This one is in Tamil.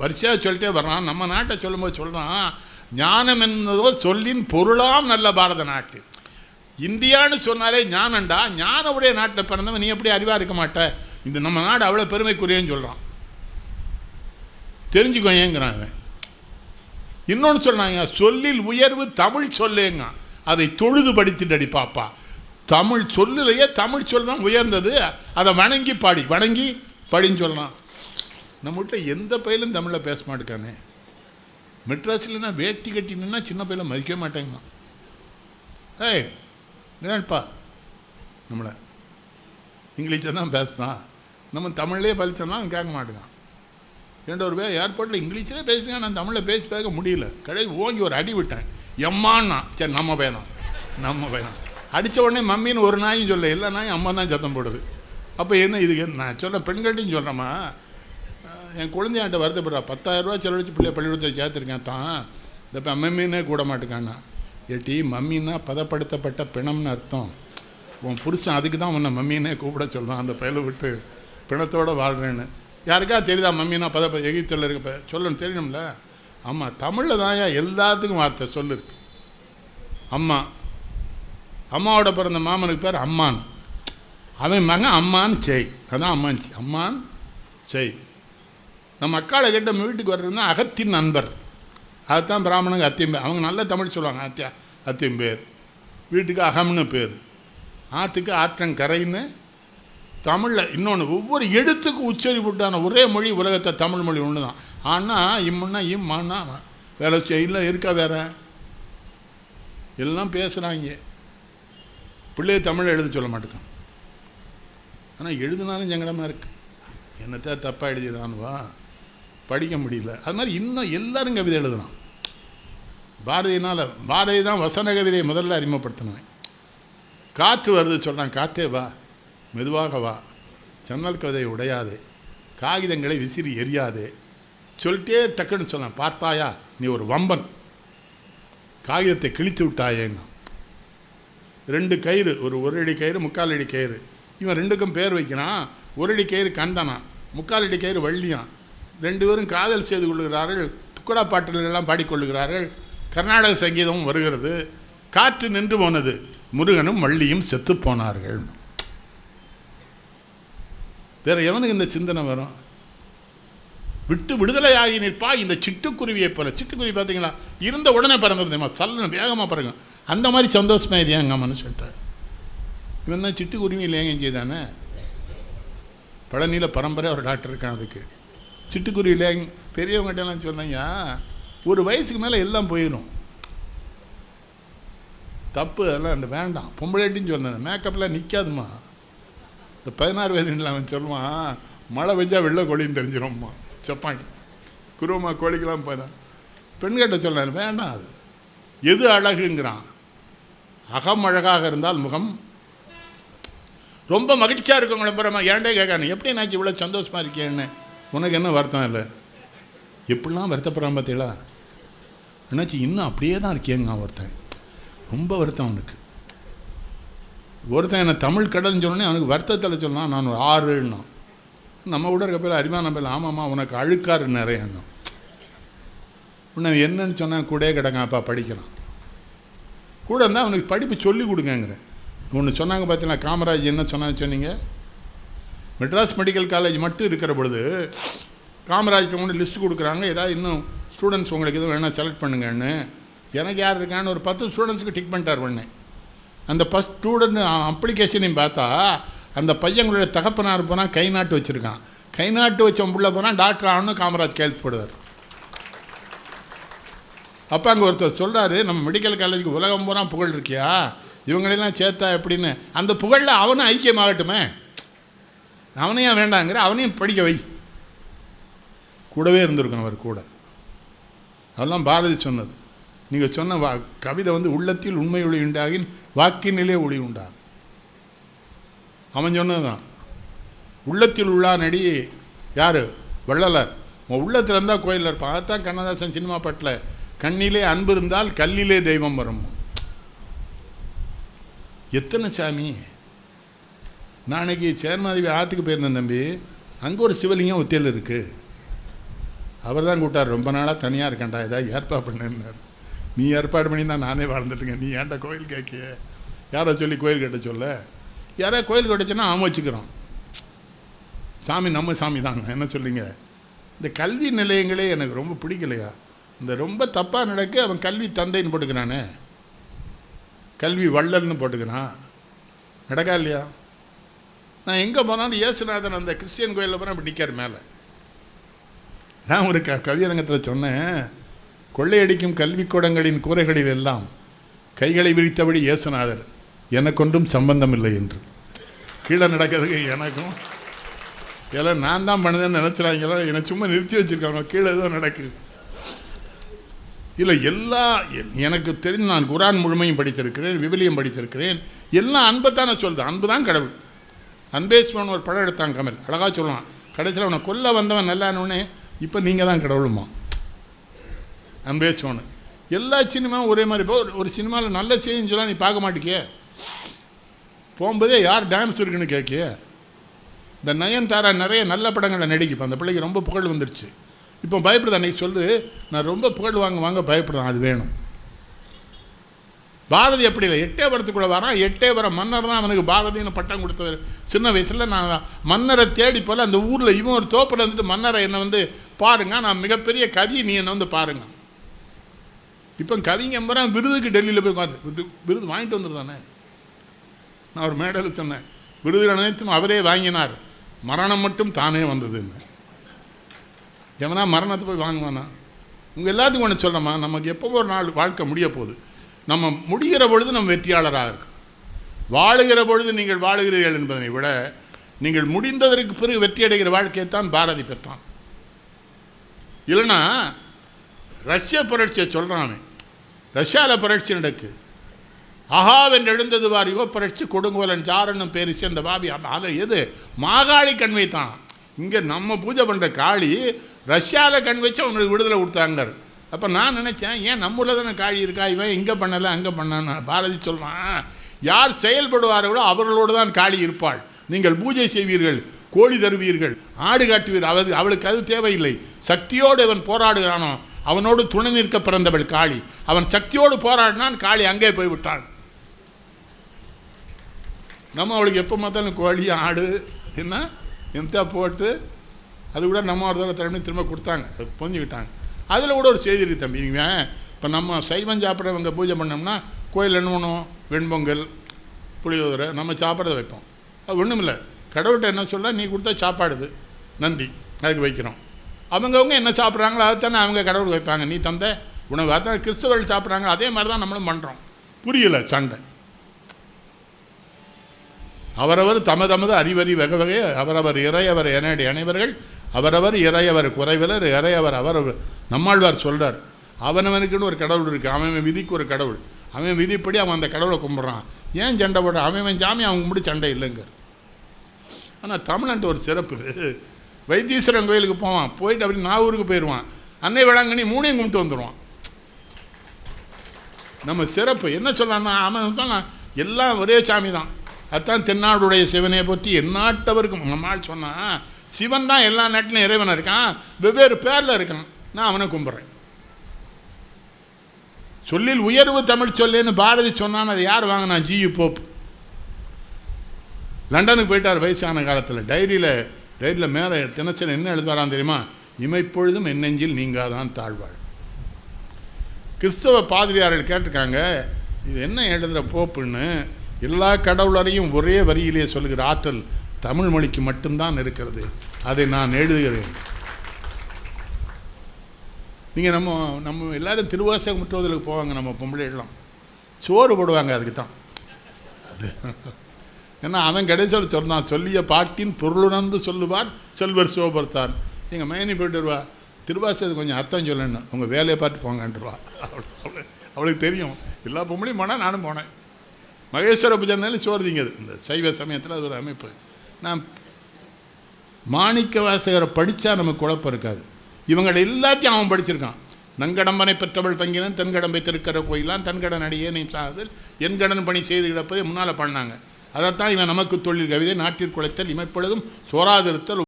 வரிசையாக சொல்லிட்டே வர்றான் நம்ம நாட்டை சொல்லும்போது சொல்கிறான் ஞானம் என்பதோ சொல்லின் பொருளாம் நல்ல பாரத நாட்டு. இந்தியான்னு சொன்னாலே ஞானண்டா ஞான உடைய நாட்டில் பிறந்தவன் நீ எப்படி அறிவாக இருக்க மாட்ட? இந்த நம்ம நாடு அவ்வளோ பெருமைக்குரியன்னு சொல்கிறான் தெரிஞ்சுக்கோ ஏங்கிறான் அவன் இன்னொன்று சொன்னாங்க சொல்லில் உயர்வு தமிழ் சொல்லுங்க. அதை தொழுது படித்துட்டடி பாப்பா. தமிழ் சொல்லிலேயே தமிழ் சொல் தான் உயர்ந்தது. அதை வணங்கி பாடி. வணங்கி படின்னு சொல்லலாம் நம்மள்கிட்ட எந்த பயிலும் தமிழில் பேச மாட்டேக்கானே. மெட்ராஸ்லனா வேட்டி கட்டினா சின்ன பயில மதிக்க மாட்டேங்கண்ணா ஏய் என்னப்பா நம்மளை. இங்கிலீஷை தான் பேசுதான். நம்ம தமிழ்லேயே பலித்தோம்னா அவன் கேட்க மாட்டேங்கான் ரெண்டு ஒரு பேர் ஏர்போர்ட்டில் இங்கிலீஷ்லேயே பேசிட்டேன் நான் தமிழில் பேசி பேச முடியல. கடைசி ஓங்கி ஒரு அடி விட்டேன். எம்மான்னா. சரி நம்ம பையனா நம்ம பையனா அடித்த உடனே மம்மின்னு ஒரு நாயும் சொல்ல எல்லா நாயும் அம்மா தான் சத்தம் போடுது. அப்போ என்ன இதுக்கு? என்ன? நான் சொல்ல பெண்கள்ட்டையும் சொல்கிறேம்மா என் குழந்தையாண்ட வருத்தப்படுறா. பத்தாயிரரூவா செலவழிச்சு பிள்ளைய பள்ளிக்கூடத்தில் சேர்த்துருக்கேன். தான். இந்த மம்மின்னே கூட மாட்டேக்கானா ஏட்டி மம்மின்னா பதப்படுத்தப்பட்ட பிணம்னு அர்த்தம். உன் புருஷன் அதுக்கு தான் உன்னை மம்மின்னே கூப்பிட சொல்கிறான் அந்த பயலை விட்டு பிணத்தோடு வாழ்கிறேன்னு யாருக்கா தெரியுதா மம்மினா பதப்ப எகிப்தில் இருக்க சொல்லணும் தெரியணும்ல ஆமாம் தமிழில் தான் எல்லாத்துக்கும் வார்த்தை சொல்லிருக்கு. அம்மா. அம்மாவோட பிறந்த மாமனுக்கு பேர் அம்மான். அவன் மகன் அம்மான் செய். அதான் அம்மான் செய். அம்மான் செய். நம்ம அக்காளை கேட்ட நம்ம வீட்டுக்கு வர்றதுனா அகத்தின் நண்பர். அதுதான் பிராமணங்க அத்தியம் பேர். அவங்க நல்ல தமிழ் சொல்லுவாங்க அத்தியா அத்தியம் பேர். வீட்டுக்கு அகம்னு பேர். ஆற்றுக்கு ஆற்றங்கரைன்னு தமிழில் இன்னொன்று ஒவ்வொரு எழுத்துக்கும் உச்சரிப்புட்டான ஒரே மொழி உலகத்தை தமிழ் மொழி ஒன்று தான் ஆனால் இம்முன்னா இம்மான்னா வேலை செய்யல இருக்கா வேற? எல்லாம் பேசுகிறாங்க பிள்ளைய தமிழ் எழுத சொல்ல மாட்டேங்கான் ஆனால் எழுதினாலும் சங்கடமாக இருக்குது என்னத்தான் தப்பாக எழுதிதான்வா படிக்க முடியல. அது மாதிரி இன்னும் எல்லாரும் கவிதை எழுதலாம். பாரதியினால் பாரதி தான் வசன கவிதையை முதல்ல அறிமுகப்படுத்தினேன் காற்று வருது சொல்கிறான் காத்தே வா மெதுவாக வா. ஜன்னல் கவிதை உடையாதே. காகிதங்களை விசிறி எரியாதே சொல்லிட்டே டக்குன்னு சொன்னான் பார்த்தாயா நீ ஒரு வம்பன். காகிதத்தை கிழித்து விட்டாயேங்க. ரெண்டு கயிறு ஒரு ஒரு அடி கயிறு முக்கால் அடி கயிறு. இவன் ரெண்டுக்கும் பேர் வைக்கிறான். ஒரு அடி கயிறு கந்தனா முக்கால் அடி கயிறு வள்ளியான். ரெண்டு பேரும் காதல் செய்து கொள்கிறார்கள் துக்கடா பாட்டுகளெல்லாம் எல்லாம் கர்நாடக சங்கீதமும் வருகிறது. காற்று நின்று போனது. முருகனும் வள்ளியும் செத்து போனார்கள். வேற எவனுக்கு இந்த சிந்தனை வரும்? விட்டு விடுதலையாகி நிற்பா இந்த சிட்டுக்குருவியை போல. சிட்டுக்குருவி பார்த்தீங்களா? இருந்த உடனே பறந்துருந்தேம்மா சல்லுன்னு வேகமாக பறங்க அந்த மாதிரி சந்தோஷமா இது எங்க மனுஷன்ட்ட இவன் தான் சிட்டுக்குருவி இல்லையங்க செய்தானே பழனியில் பரம்பரை ஒரு டாக்டர் இருக்கான் அதுக்கு. சிட்டுக்குருவியில் இல்லைங்க பெரியவங்ககிட்ட எல்லாம் ஒரு வயசுக்கு மேலே எல்லாம் போயிடும் தப்பு அதெல்லாம் அந்த வேண்டாம். பொம்பளைட்டின்னு சொன்னேன் மேக்கப்லாம் நிற்காதுமா இந்த பதினாறு வயதுல அவன் சொல்லுவான் மழை பெஞ்சா வெள்ளை கோழின்னு தெரிஞ்சிடும்மா சப்பாண்டி குருவமா கோழிக்கெல்லாம் போதான் பெண்கிட்ட சொன்னார் வேண்டாம் அது. எது அழகுங்கிறான். அகம் அழகாக இருந்தால் முகம். ரொம்ப மகிழ்ச்சியாக இருக்கவங்கள போகிறமா ஏன்டே கேட்கானு? எப்படி நான் இவ்வளோ சந்தோஷமாக இருக்கேன்னு? உனக்கு என்ன வருத்தம் இல்லை? எப்படிலாம் வருத்தப்படுறான் பார்த்தீங்களா? என்னாச்சு இன்னும் அப்படியே தான் இருக்கேங்க ஒருத்தன். ரொம்ப வருத்தம் அவனுக்கு. ஒருத்தன் என்னை தமிழ் கடல்னு சொன்னோடனே அவனுக்கு வருத்தத்தில் சொன்னான் நான் ஒரு ஆறுன்னா. நம்ம கூட இருக்க பேர் அறிவான பேர் ஆமாம்மா உனக்கு அழுக்காறு நிறைய எண்ணம் உன்னை என்னன்னு சொன்னால் கூட கிடக்காப்பா படிக்கிறான். கூட இருந்தால் அவனுக்கு படிப்பு சொல்லி கொடுங்கங்கிறேன். ஒன்று சொன்னாங்க பார்த்தீங்கன்னா காமராஜ் என்ன சொன்னான்னு சொன்னீங்க? மெட்ராஸ் மெடிக்கல் காலேஜ் மட்டும் இருக்கிற பொழுது காமராஜ் கொண்டு லிஸ்ட் கொடுக்குறாங்க. ஏதாவது இன்னும் ஸ்டூடெண்ட்ஸ் உங்களுக்கு எதுவும் வேணால் செலக்ட் பண்ணுங்கன்னு. எனக்கு யார் இருக்கான்னு ஒரு பத்து ஸ்டூடெண்ட்ஸுக்கு டிக் பண்ணிட்டார் உடனே. அந்த ஃபஸ்ட் ஸ்டூடெண்ட் அப்ளிகேஷனையும் பார்த்தா அந்த பையங்களுடைய தகப்பனார் போனால் கை நாட்டு வச்சுருக்கான். கை நாட்டு வச்சவன் புள்ள போனால் டாக்டர் ஆகணும் காமராஜ் கையெழுத்து போடுவார். அப்போ அங்கே ஒருத்தர் சொல்கிறாரு நம்ம மெடிக்கல் காலேஜுக்கு உலகம் பூரா புகழ் இருக்கியா? இவங்களெல்லாம் சேர்த்தா எப்படின்னு. அந்த புகழில் அவனும் ஐக்கியமாகட்டுமே. அவனையும் வேண்டாங்கிற அவனையும் படிக்க வை. கூடவே இருந்திருக்கும் அவர் கூட. அதெல்லாம் பாரதி சொன்னது. நீங்கள் சொன்ன வா கவிதை வந்து உள்ளத்தில் உண்மை ஒளி உண்டாகின் வாக்கினிலே ஒளி உண்டாகும். அவன் சொன்னதுதான். உள்ளத்தில் உள்ளா நடி யார்? வள்ளலார். உன் உள்ளத்தில் இருந்தால் கோயிலில் இருப்பான். அதான் கண்ணதாசன் சினிமா பாட்டில் கண்ணிலே அன்பு இருந்தால் கல்லிலே தெய்வம் வரும். எத்தனை சாமி? நாளைக்கு சேர்மாதேவி ஆற்றுக்கு போயிருந்தேன் தம்பி. அங்கே ஒரு சிவலிங்கம் ஒத்தியில் இருக்குது அவர் தான் கூட்டார் ரொம்ப நாளாக தனியாக இருக்கேன்டா ஏதாவது ஏற்பாடு பண்ணுன்னாரு. நீ ஏற்பாடு பண்ணி தான் நானே வாழ்ந்துட்டுங்க நீ ஏன்டா கோயில் கேட்கிய? யாரோ சொல்லி கோயில் கட்ட சொல்ல. யாரோ கோயில் கட்டுச்சுன்னா அவன் வச்சுக்கிறோம். சாமி நம்ம சாமி தாங்க என்ன சொல்லிங்க இந்த கல்வி நிலையங்களே எனக்கு ரொம்ப பிடிக்கலையா? இந்த ரொம்ப தப்பாக நடக்க அவன் கல்வி தந்தைன்னு போட்டுக்கிறானே. கல்வி வள்ளல்னு போட்டுக்கிறான். நடக்கா இல்லையா? நான் எங்கே போனாலும் இயேசுநாதன் அந்த கிறிஸ்டியன் கோயிலில் போனால் அப்படி நிற்கார் மேலே. நான் ஒரு க கவியரங்கத்தில் சொன்னேன் கொள்ளையடிக்கும் கல்விக்கூடங்களின் கூரைகளில் எல்லாம் கைகளை விரித்தபடி இயேசுநாதர். எனக்கொன்றும் சம்பந்தம் இல்லை என்று. கீழே நடக்கிறதுக்கு எனக்கும். எல்லாம் நான் தான் பண்ணதேன்னு நினச்சிடாங்களோ என்னை சும்மா நிறுத்தி வச்சுருக்காங்க கீழே ஏதோ நடக்குது இல்லை எல்லா எனக்கு தெரிந்து நான் குரான் முழுமையும் படித்திருக்கிறேன் விவிலியம் படித்திருக்கிறேன். எல்லாம் அன்பை தானே சொல்லுது. அன்பு தான் கடவுள். அன்பேஸ்வரன் ஒரு படம் எடுத்தாங்க கமல். அழகாக சொல்லுவான். கடைசியில் அவனை கொல்ல வந்தவன் நல்லானோடனே இப்போ நீங்கள் தான் கடவுளுமா? அன்பேஸ்வரன். எல்லா சினிமாவும் ஒரே மாதிரி. இப்போ ஒரு- ஒரு சினிமாவில் நல்ல செய்தின்னு சொன்னா நீ பார்க்க மாட்டிக்கியே? போகும்போதே யார் டான்ஸ் இருக்குன்னு கேட்கிய? இந்த நயன்தாரா நிறைய நல்ல படங்களை நடிக்கும் அந்த பிள்ளைக்கு ரொம்ப புகழ் வந்துருச்சு. இப்போ பயப்படுது அன்றைக்கி சொல்லு நான் ரொம்ப புகழ் வாங்க வாங்க பயப்படுதான் அது வேணும். பாரதி அப்படி இல்லை. எட்டே வரத்துக்குள்ளே வரான் எட்டே வர மன்னர் தான் அவனுக்கு பாரதின்னு பட்டம் கொடுத்தவர். சின்ன வயசில் நான் மன்னரை தேடி போல அந்த ஊரில் இவன் ஒரு தோப்பில் வந்துட்டு மன்னரை என்னை வந்து பாருங்க நான் மிகப்பெரிய கவி நீ என்னை வந்து பாருங்க. இப்போ கவிங்க பூரா விருதுக்கு டெல்லியில் போய் உட்காந்து விருது விருது வாங்கிட்டு வந்துருந்தானே நான் ஒரு மேடையில் சொன்னேன். விருது அனைத்தும் அவரே வாங்கினார். மரணம் மட்டும் தானே வந்ததுன்னு. எவனா மரணத்தை போய் வாங்குவானா? உங்கள் எல்லாத்துக்கும் ஒன்று சொல்லம்மா நமக்கு எப்போ ஒரு நாள் வாழ்க்கை முடிய போகுது. நம்ம முடிகிற பொழுது நம்ம வெற்றியாளராக இருக்கும் வாழுகிற பொழுது நீங்கள் வாழுகிறீர்கள் என்பதனை விட நீங்கள் முடிந்ததற்கு பிறகு வெற்றி அடைகிற வாழ்க்கையைத்தான் பாரதி பெற்றான். இல்லைன்னா ரஷ்ய புரட்சியை சொல்கிறான் ரஷ்யாவில் புரட்சி நடக்கு. அகாவென்று எழுந்தது வார் யுக புரட்சி கொடுங்கோலன் சாரனும் பேரிச்சு அந்த பாபி அதில் எது? மாகாளி கண் வைத்தான் இங்கே நம்ம பூஜை பண்ணுற காளி ரஷ்யாவில் கண் வச்சு அவனுக்கு விடுதலை கொடுத்தாங்க அப்போ நான் நினச்சேன் ஏன் நம்ம தானே காளி இருக்கா? இவன் இங்கே பண்ணலை அங்கே பண்ணான்னு பாரதி சொல்கிறான் யார் செயல்படுவார்களோ அவர்களோடு தான் காளி இருப்பாள். நீங்கள் பூஜை செய்வீர்கள் கோழி தருவீர்கள் ஆடு காட்டுவீர்கள் அவள் அவளுக்கு அது தேவையில்லை. சக்தியோடு இவன் போராடுகிறானோ அவனோடு துணை நிற்க பிறந்தவள் காளி. அவன் சக்தியோடு போராடினான் காளி அங்கே போய் விட்டான் நம்ம அவளுக்கு எப்போ பார்த்தாலும் கோழி ஆடு என்ன? எந்த போட்டு அது கூட நம்ம ஒரு தடவை திரும்ப திரும்ப கொடுத்தாங்க. அது அதில் கூட ஒரு செய்தி இருக்குது தம்பி. இப்போ நம்ம சைவம் சாப்பிட்றவங்க பூஜை பண்ணோம்னா கோயில் என்ன பண்ணுவோம்? வெண்பொங்கல் புளியோதரை நம்ம சாப்பிட்றத வைப்போம். அது ஒன்றும் இல்லை. கடவுள்கிட்ட என்ன சொல்ல நீ கொடுத்தா சாப்பாடுது நன்றி. அதுக்கு வைக்கிறோம். அவங்கவுங்க என்ன சாப்பிட்றாங்களோ அதுதானே அவங்க கடவுள் வைப்பாங்க. நீ தந்த உணவு அதான் கிறிஸ்தவர்கள் சாப்பிட்றாங்க அதே மாதிரி தான் நம்மளும் பண்ணுறோம் புரியலை சண்டை. அவரவர் தமது தமது அறிவறி வகை வகை அவரவர் இறையவர் எனடி அனைவர்கள் அவரவர் இறையவர் குறைவலர் இறையவர் அவர் நம்மாழ்வார் சொல்கிறார் அவனவனுக்குன்னு ஒரு கடவுள் இருக்குது அவன் விதிக்கு ஒரு கடவுள். அவன் விதிப்படி அவன் அந்த கடவுளை கும்பிட்றான். ஏன் சண்டை போடுறான் அவன் சாமி ஜாமி அவன் கும்பிட்டு சண்டை இல்லைங்க ஆனால் தமிழ்நாட்டு ஒரு சிறப்பு. வைத்தீஸ்வரன் கோயிலுக்கு போவான். போயிட்டு அப்படி நாகூருக்கு போயிடுவான் அன்னை வேளாங்கண்ணி மூணையும் கும்பிட்டு வந்துடுவான் நம்ம சிறப்பு. என்ன சொல்லலாம்னா அவன் சொன்னான் எல்லாம் ஒரே சாமி தான் அதுதான் தென்னாடுடைய சிவனை பற்றி எந்நாட்டவருக்கும் நம்மால் சொன்னான் சிவன் தான் எல்லா நாட்டிலும் இறைவன் இருக்கான். வெவ்வேறு பேரில் இருக்கான். நான் அவனை கும்பிட்றேன். சொல்லில் உயர்வு தமிழ் சொல்லுன்னு பாரதி சொன்னான். அதை யார் வாங்கினா? G U Pope. லண்டனுக்கு போயிட்டார் வயசான காலத்தில். டைரியில் டைரியில் மேலே தினசரி என்ன எழுதுவாராம் தெரியுமா? இமைப்பொழுதும் என்னெஞ்சில் நீங்காதான் தாழ்வாள். கிறிஸ்தவ பாதிரியார்கள் கேட்டிருக்காங்க இது என்ன எழுதுகிற போப்புன்னு? எல்லா கடவுளரையும் ஒரே வரியிலே சொல்லுகிற ஆற்றல் தமிழ் மொழிக்கு மட்டும்தான் இருக்கிறது. அதை நான் எழுதுகிறேன். நீங்கள் நம்ம நம்ம எல்லாரும் திருவாசகம் முற்றுவதற்கு போவாங்க நம்ம பொம்பளைலாம் சோறு போடுவாங்க அதுக்கு தான் அது. ஏன்னா அவன் கடைசியில் சொன்னான் சொல்லிய பாட்டின் பொருளுணர்ந்து சொல்லுவார் செல்வர் சோபர்த்தான். எங்கள் மைனி போயிட்டு வருவா திருவாசகத்துக்கு கொஞ்சம் அர்த்தம் சொல்லணும் உங்கள் வேலையை பார்த்து போங்கன்றவா. அவளுக்கு அவளுக்கு தெரியும். எல்லா பொம்பளையும் போனால் நானும் போனேன். மகேஸ்வர பூஜைனாலும் சோறு திங்கது இந்த சைவ சமயத்தில் அது ஒரு அமைப்பு. நான் மாணிக்க வாசகரை படித்தா நமக்கு குழப்பம் இருக்காது. இவங்களை எல்லாத்தையும் அவன் படிச்சிருக்கான். நன்கடம்பனை பெற்றவள் பங்கினன் தென்கடம்பை திருக்கிற கோயிலாம் தன்கடன் அடியே நீ சாதல் என் கடன் பணி செய்து கிடப்பதை முன்னால் பண்ணாங்க. அதைத்தான் இவன் நமக்கு தொழில் கவிதை நாட்டிற்குலைத்தல் இமைப்பொழுதும் சோராதிருத்தல்